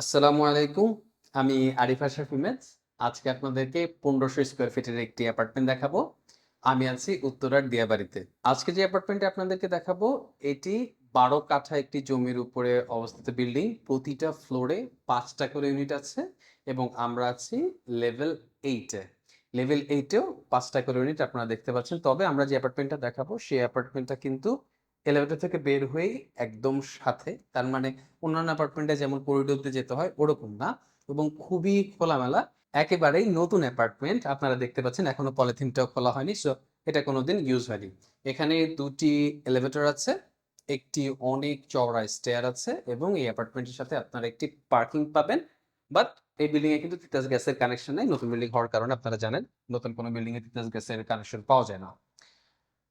আসসালামু আলাইকুম। আমি আরিফ আশরাফ ইমেজ। আজকে আপনাদেরকে পনেরোশো স্কোয়ার ফিটের একটি অ্যাপার্টমেন্ট দেখাবো। আমি আছি উত্তরার দিয়াবাড়িতে। আজকে যে অ্যাপার্টমেন্টে আপনাদেরকে দেখাবো, এটি বারো কাঠা একটি জমির উপরে অবস্থিত বিল্ডিং প্রতিটা ফ্লোরে পাঁচটা করে ইউনিট আছে এবং আমরা আছি লেভেল এইটে লেভেল এইটেও পাঁচটা করে ইউনিট আপনারা দেখতে পাচ্ছেন। তবে আমরা যে অ্যাপার্টমেন্টটা দেখাবো, সেই অ্যাপার্টমেন্টটা কিন্তু এলিভেটর থেকে বের হয়েই একদম সাথে, তার মানে অন্যান্য অ্যাপার্টমেন্টে যেমন করিডোর দিয়ে যেতে হয়, ওরকম না। এবং খুবই খোলামেলা, একেবারেই নতুন অ্যাপার্টমেন্ট আপনারা দেখতে পাচ্ছেন, এখনও পলিথিনটাও খোলা হয়নি সো এটা কোনোদিন ইউজ হয়নি। এখানে দুটি এলিভেটর আছে, একটি অনেক চওড়া স্টেয়ার আছে এবং এই অ্যাপার্টমেন্টের সাথে আপনারা একটি পার্কিং পাবেন। বাট এই বিল্ডিং এ কিন্তু তিতাস গ্যাসের কানেকশন নেই, নতুন বিল্ডিং হওয়ার কারণে আপনারা জানেন, নতুন কোনো বিল্ডিং এ তিতাস গ্যাসের কানেকশন পাওয়া যায় না।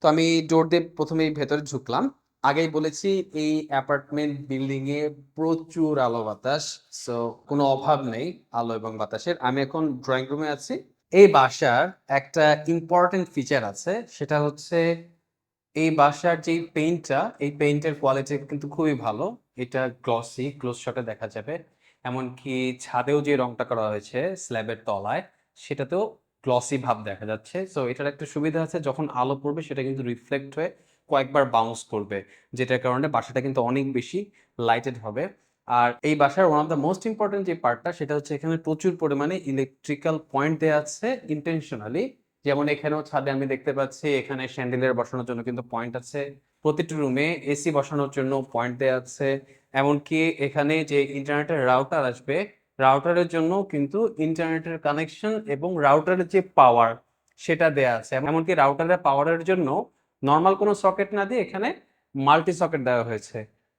তো আমি ডোর দিয়ে প্রথমেই ভেতরে ঢুকলাম আগেই বলেছি এই অ্যাপার্টমেন্ট বিল্ডিং এ প্রচুর আলো বাতাস, সো কোনো অভাব নেই আলো এবং বাতাসের। আমি এখন ড্রয়িং রুমে আছি। এই বাসার একটা ইম্পর্টেন্ট ফিচার আছে, সেটা হচ্ছে এই বাসার যে পেইন্টটা, এই পেইন্টের কোয়ালিটি কিন্তু খুবই ভালো। এটা গ্লসি ক্লোজ শটে দেখা যাবে। এমনকি ছাদেও যে রংটা করা হয়েছে, স্ল্যাবের তলায়, সেটাতেও গ্লসি ভাব দেখা যাচ্ছে। সো এটার একটা সুবিধা আছে, যখন আলো পড়বে, সেটা কিন্তু রিফ্লেক্ট হয়ে কয়েকবার বাউন্স করবে, যেটার কারণে বাসাটা কিন্তু অনেক বেশি লাইটেড হবে। আর এই বাসার one of the most important যে পার্টটা সেটা হচ্ছে এখানে প্রচুর পরিমাণে ইলেকট্রিক্যাল পয়েন্ট দেওয়া আছে ইন্টেনশনালি যেমন এখানেও ছাদে আমি দেখতে পাচ্ছি, এখানে স্যান্ডেলের বসানোর জন্য কিন্তু পয়েন্ট আছে। প্রতিটি রুমে এসি বসানোর জন্য পয়েন্ট দেওয়া আছে। এমনকি এখানে যে ইন্টারনেটের রাউটার আসবে রাউটারের জন্য কিন্তু ইন্টারনেটের কানেকশন এবং রাউটারের যে পাওয়ার সেটা দেয়া আছে। এমনকি রাউটারের পাওয়ারের জন্য নর্মাল কোনো সকেট না দিয়ে এখানে মাল্টি সকেট দেওয়া হয়েছে।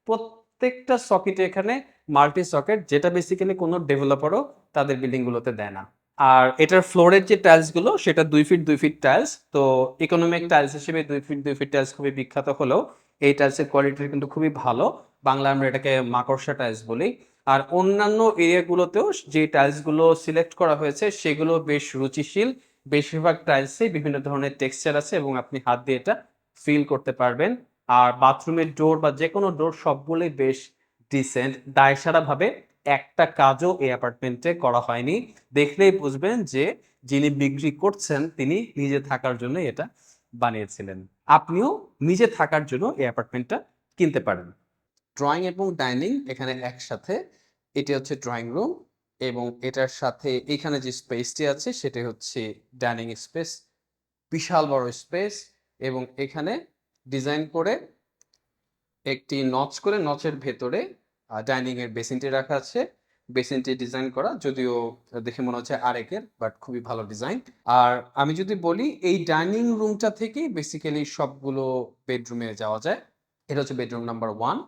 প্রত্যেকটা সকেটে এখানে মাল্টি সকেট যেটা বেসিক্যালি কোনো ডেভেলপারও তাদের বিল্ডিংগুলোতে দেয় না। আর এটার ফ্লোরের যে টাইলসগুলো সেটা দুই ফিট দুই ফিট টাইলস তো ইকোনমিক টাইলস হিসেবে দুই ফিট দুই ফিট টাইলস খুবই বিখ্যাত হলেও এই টাইলসের কোয়ালিটি কিন্তু খুবই ভালো। বাংলা আমরা এটাকে মাকড়সা টাইলস বলি। আর অন্যান্য এরিয়াগুলোতেও যে টাইলসগুলো সিলেক্ট করা হয়েছে, সেগুলো বেশ রুচিশীল। বেশিরভাগ টাইলসে বিভিন্ন ধরনের টেক্সচার আছে এবং আপনি হাত দিয়ে এটা ফিল করতে পারবেন। আর বাথরুমের ডোর বা যে কোনো ডোর সবগুলোই বেশ ডিসেন্ট দায়সারা ভাবে একটা কাজও এই অ্যাপার্টমেন্টে করা হয়নি। দেখলেই বুঝবেন যে যিনি বিক্রি করছেন, তিনি নিজে থাকার জন্য এটা বানিয়েছিলেন। আপনিও নিজে থাকার জন্য এই অ্যাপার্টমেন্টটা কিনতে পারেন। ড্রয়িং এবং ডাইনিং এখানে একসাথে, এটি হচ্ছে ড্রয়িং রুম এবং এটার সাথে এখানে যে স্পেসটি আছে সেটি হচ্ছে ডাইনিং স্পেস বিশাল বড় স্পেস এবং এখানে ডিজাইন করে একটি নচ করে নচের ভেতরে ডাইনিং এর বেসিনটি রাখা আছে। বেসিনটি ডিজাইন করা, যদিও দেখে মনে হচ্ছে আরেকের বাট খুবই ভালো ডিজাইন আর আমি যদি বলি, এই ডাইনিং রুমটা থেকে বেসিক্যালি সবগুলো বেডরুমে যাওয়া যায়। এটা হচ্ছে বেডরুম নাম্বার ওয়ান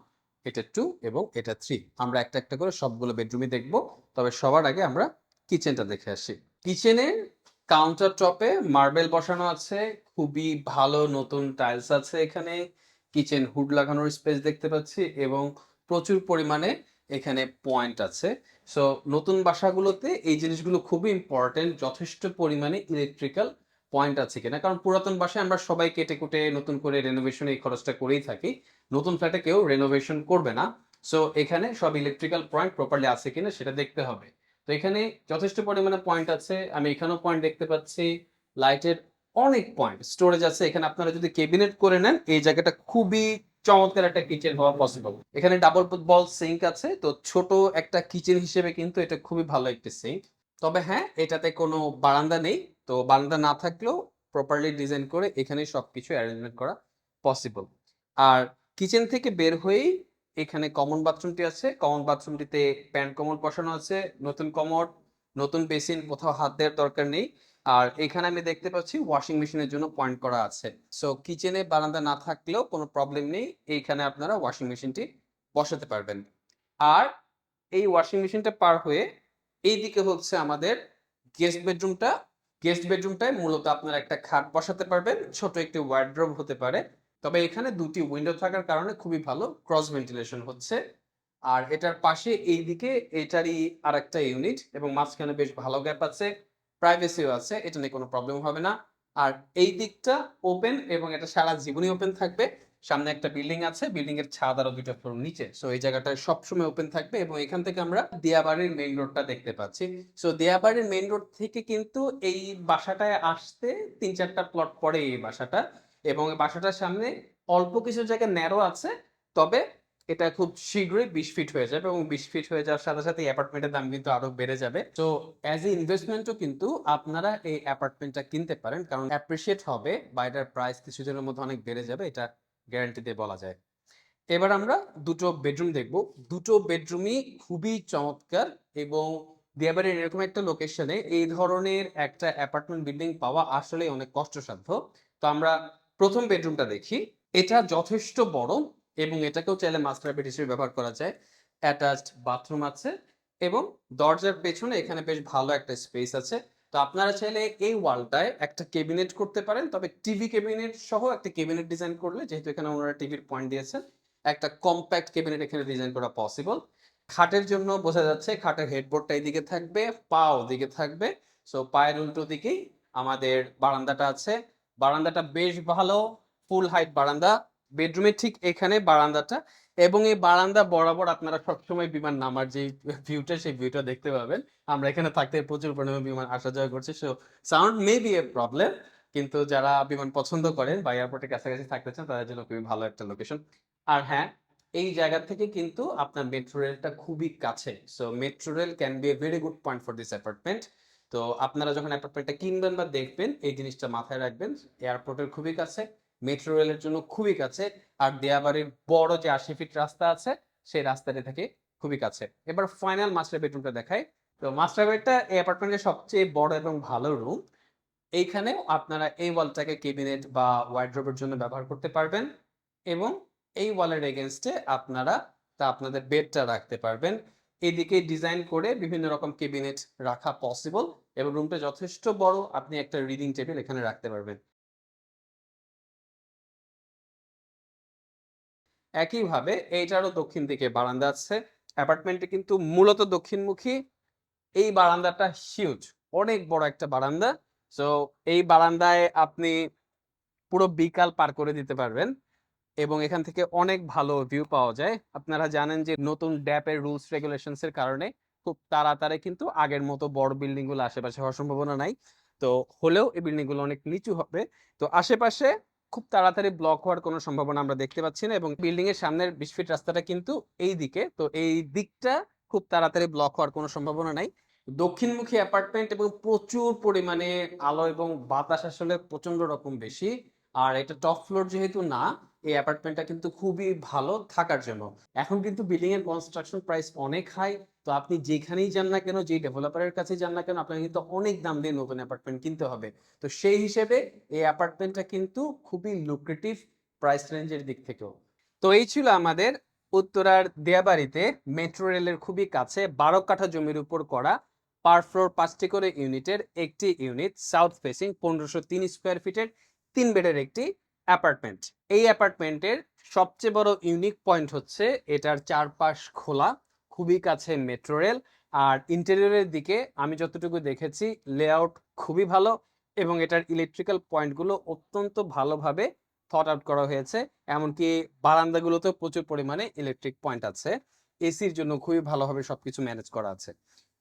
এটা টু এবং এটা থ্রি আমরা একটা একটা করে সবগুলো বেডরুমই দেখব। তবে সবার আগে আমরা কিচেনটা দেখে আসি। কিচেনের কাউন্টার টপে মার্বেল বসানো আছে। খুবই ভালো নতুন টাইলস আছে এখানে। কিচেন হুড লাগানোর স্পেস দেখতে পাচ্ছি এবং প্রচুর পরিমাণে এখানে পয়েন্ট আছে। সো নতুন বাসাগুলোতে এই জিনিসগুলো খুবই ইম্পর্টেন্ট যথেষ্ট পরিমাণে ইলেকট্রিক্যাল পয়েন্ট আছে কিনা? কারণ পুরাতন বাসায় আমরা সবাই কেটে কুটে নতুন করে রেনোভেশন এই খরচটা করেই থাকি। নতুন ফ্ল্যাটে কেউ রেনোভেশন করবে না। সো এখানে সব ইলেকট্রিক্যাল পয়েন্ট প্রপারলি আছে কিনা সেটা দেখতে হবে। তো এখানে যথেষ্ট পরিমাণে পয়েন্ট আছে। আমি এখানেও পয়েন্ট দেখতে পাচ্ছি। লাইটের অনেক পয়েন্ট স্টোরেজ আছে। এখানে আপনারা যদি কেবিনেট করে নেন, এই জায়গাটা খুবই চমৎকার একটা কিচেন হওয়া পসিবল এখানে ডাবল বল সিঙ্ক আছে। তো ছোট একটা কিচেন হিসেবে কিন্তু এটা খুবই ভালো একটি সিঙ্ক তবে হ্যাঁ এটাতে কোনো বারান্দা নেই। তো বারান্দা না থাকলেও প্রপারলি ডিজাইন করে এখানে সবকিছু অ্যারেঞ্জমেন্ট করা পসিবল আর কিচেন থেকে বের হয়েই এখানে কমন বাথরুমটি আছে। কমন বাথরুমটিতে প্যান্ট কমন বসানো আছে, নতুন কমোড নতুন বেসিন কোথাও হাত দেওয়ার দরকার নেই। আর এখানে আমি দেখতে পাচ্ছি ওয়াশিং মেশিনের জন্য পয়েন্ট করা আছে। সো কিচেনে বারান্দা না থাকলেও কোনো প্রবলেম নেই। এইখানে আপনারা ওয়াশিং মেশিনটি বসাতে পারবেন। আর এই ওয়াশিং মেশিনটা পার হয়ে এই দিকে হচ্ছে আমাদের গেস্ট বেডরুমটা গেস্ট বেডরুমটায় মূলত আপনার একটা খাট বসাতে পারবেন, ছোট একটি ওয়ার্ড্রোব হতে পারে। তবে এখানে দুটি উইন্ডো থাকার কারণে খুবই ভালো ক্রস ভেন্টিলেশন হচ্ছে। আর এটার পাশে এইদিকে এটারই আর একটা ইউনিট এবং মাঝখানে বেশ ভালো গ্যাপ আছে প্রাইভেসিও আছে, এটা নিয়ে কোনো প্রবলেম হবে না। আর এই দিকটা ওপেন এবং এটা সারা জীবনই ওপেন থাকবে। সামনে একটা বিল্ডিং আছে বিল্ডিং এর ছাদ আরও দুটো ফ্লোর নিচে। সো এই জায়গাটা সবসময় ওপেন থাকবে এবং এখান থেকে আমরা দিয়াবাড়ির মেইন রোডটা দেখতে পাচ্ছি। সো দিয়াবাড়ির মেইন রোড থেকে কিন্তু এই বাসাটায় আসতে তিন চারটা প্লট পরে এই বাসাটা এবং বাসাটার সামনে অল্প কিছু জায়গা ন্যারো আছে, তবে এটা খুব শীঘ্রই বিশ ফিট হয়ে যাবে এবং বিশ ফিট হয়ে যাওয়ার সাথে সাথে অ্যাপার্টমেন্টের দাম কিন্তু আরও বেড়ে যাবে। তো অ্যাজ এ ইনভেস্টমেন্টও কিন্তু আপনারা এই অ্যাপার্টমেন্টটা কিনতে পারেন, কারণ অ্যাপ্রিসিয়েট হবে বা এটার প্রাইস কিছুদিনের মধ্যে অনেক বেড়ে যাবে, এটা গ্যারান্টি দিয়ে বলা যায়। এবার আমরা দুটো বেডরুম দেখব। দুটো বেডরুমই খুবই চমৎকার এবং দিয়াবাড়ির এরকম একটা লোকেশনে এই ধরনের একটা অ্যাপার্টমেন্ট বিল্ডিং পাওয়া আসলে অনেক কষ্টসাধ্য। তো আমরা প্রথম বেডরুমটা দেখি। এটা যথেষ্ট বড় এবং এটাকেও চাইলে মাস্টার বেড হিসেবে ব্যবহার করা যায়। অ্যাটাচড বাথরুম আছে এবং দরজার পেছনে এখানে বেশ ভালো একটা স্পেস আছে। তো আপনারা চাইলে এই ওয়ালটায় একটা কেবিনেট করতে পারেন, তবে টিভি কেবিনেট সহ একটা কেবিনেট ডিজাইন করলে, যেহেতু এখানে ওনারা টিভির পয়েন্ট দিয়েছেন, একটা কম্প্যাক্ট কেবিনেট এখানে ডিজাইন করা পসিবল খাটের জন্য বোঝা যাচ্ছে খাটের হেডবোর্ডটা এদিকে থাকবে পা ওদিকে থাকবে। সো পায়ের উল্টো দিকেই আমাদের বারান্দাটা আছে। বারান্দাটা বেশ ভালো ফুল হাইট বারান্দা। বেডরুমের ঠিক এখানে বারান্দাটা। এবং এই বারান্দা বরাবর আপনারা সবসময় বিমান নামার যে ভিউটা সেই ভিউটা দেখতে পাবেন। আমরা এখানে থাকতে প্রচুর পরিমাণে বিমান আসা যাওয়া করছে। So sound may be a problem কিন্তু যারা বিমান পছন্দ করেন বা এয়ারপোর্টের কাছাকাছি থাকতে চান, তাদের জন্য খুবই ভালো একটা লোকেশন আর হ্যাঁ এই জায়গা থেকে কিন্তু আপনার মেট্রো রেলটা খুবই কাছে। So metro rail can be a very good point for this apartment তো আপনারা যখন অ্যাপার্টমেন্টটা কিনবেন বা দেখবেন, এই জিনিসটা মাথায় রাখবেন। এয়ারপোর্টের খুবই কাছে। মেট্রো রেলের জন্য খুবই কাছে। আর দেয়াবাড়ির বড় যে আশি ফিট রাস্তা আছে, সেই রাস্তাটা থেকে খুবই কাছে। এবার ফাইনাল মাস্টার বেডরুমটা দেখাই। তো মাস্টার বেডটা এই অ্যাপার্টমেন্টের সবচেয়ে বড় এবং ভালো রুম এইখানেও আপনারা এই ওয়ালটাকে কেবিনেট বা ওয়ার্ড্রোবের জন্য ব্যবহার করতে পারবেন এবং এই ওয়ালের এগেনস্টে আপনারা তা আপনাদের বেডটা রাখতে পারবেন। এদিকে ডিজাইন করে বিভিন্ন রকম কেবিনেট রাখা পসিবল এবং রুমটা যথেষ্ট বড়। আপনি একটা রিডিং টেবিল এখানে রাখতে পারবেন। একইভাবে এইটারও দক্ষিণ দিকে বারান্দা আছে। অ্যাপার্টমেন্টে কিন্তু মূলত দক্ষিণমুখী। এই বারান্দাটা হিউজ অনেক বড় একটা বারান্দা। সো এই বারান্দায় আপনি পুরো বিকাল পার করে দিতে পারবেন এবং এখান থেকে অনেক ভালো ভিউ পাওয়া যায়। আপনারা জানেন যে নতুন ড্যাপের রুলস রেগুলেশনস এর কারণে খুব তাড়াতাড়ি কিন্তু আগের মতো বড় বিল্ডিংগুলো আশেপাশে হওয়ার সম্ভাবনা নাই। তো হলেও এই বিল্ডিংগুলো অনেক নিচু হবে। তো আশেপাশে খুব তাড়াতাড়ি ব্লক হওয়ার কোনো সম্ভাবনা আমরা দেখতে পাচ্ছি না এবং বিল্ডিং এর সামনের বিশ ফিট রাস্তাটা কিন্তু এই দিকে। তো এই দিকটা খুব তাড়াতাড়ি ব্লক হওয়ার কোনো সম্ভাবনা নাই। দক্ষিণমুখী অ্যাপার্টমেন্ট এবং প্রচুর পরিমাণে আলো এবং বাতাস আসলে প্রচণ্ড রকম বেশি। আর এটা টপ ফ্লোর যেহেতু না এই অ্যাপার্টমেন্টটা কিন্তু খুবই ভালো থাকার জন্য। এখন কিন্তু বিল্ডিং এর কনস্ট্রাকশন প্রাইস অনেক হাই তো আপনি যেখানেই যান না কেন যে ডেভেলপারের কাছে যান না কেন, আপনাকে কিন্তু অনেক দাম দিয়ে নতুন অ্যাপার্টমেন্ট কিনতে হবে। তো সেই হিসেবে এই অ্যাপার্টমেন্টটা কিন্তু খুবই লুক্রেটিভ প্রাইস রেঞ্জের দিক থেকেও। তো এই ছিল আমাদের উত্তরার দেয়াবাড়িতে মেট্রো রেলের খুবই কাছে বারো কাঠা জমির উপর করা পার ফ্লোর পাঁচটি করে ইউনিটের একটি ইউনিট সাউথ ফেসিং পনেরোশো তিন স্কোয়ার ফিটের তিন বেডের একটি অ্যাপার্টমেন্ট। এই অ্যাপার্টমেন্টের সবচেয়ে বড় ইউনিক পয়েন্ট হচ্ছে এটার চারপাশ খোলা, খুবই কাছে মেট্রো রেল আর ইন্টেরিয়রের দিকে আমি যতটুকু দেখেছি লেআউট খুবই ভালো এবং এটার ইলেকট্রিক্যাল পয়েন্টগুলো অত্যন্ত ভালোভাবে থট আউট করা হয়েছে। এমনকি বারান্দাগুলোতেও প্রচুর পরিমাণে ইলেকট্রিক পয়েন্ট আছে। এসির জন্য খুবই ভালোভাবে সবকিছু ম্যানেজ করা আছে।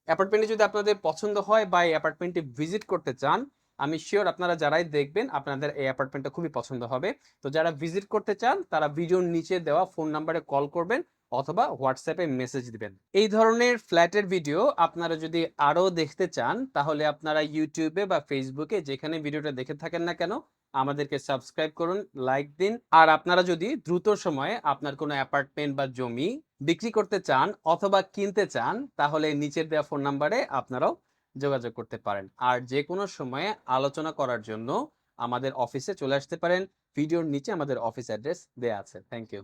অ্যাপার্টমেন্টে যদি আপনাদের পছন্দ হয় বা এই অ্যাপার্টমেন্টটি ভিজিট করতে চান আমি শিওর আপনারা যারাই দেখবেন, আপনাদের এই অ্যাপার্টমেন্টটা খুবই পছন্দ হবে। তো যারা ভিজিট করতে চান, তারা ভিডিওর নিচে দেওয়া ফোন নাম্বারে কল করবেন অথবা হোয়াটসঅ্যাপে মেসেজ দিবেন। এই ধরনের ফ্ল্যাটের ভিডিও আপনারা যদি আরও দেখতে চান, তাহলে আপনারা ইউটিউবে বা ফেসবুকে যেখানে ভিডিওটা দেখে থাকেন না কেন, আমাদেরকে সাবস্ক্রাইব করুন লাইক দিন। আর আপনারা যদি দ্রুত সময়ে আপনার কোনো অ্যাপার্টমেন্ট বা জমি বিক্রি করতে চান অথবা কিনতে চান, তাহলে নিচের দেওয়া ফোন নাম্বারে আপনারাও যোগাযোগ করতে পারেন। আর যে কোনো সময়ে আলোচনা করার জন্য আমাদের অফিসে চলে আসতে পারেন। ভিডিওর নিচে আমাদের অফিস অ্যাড্রেস দেয়া আছে। Thank you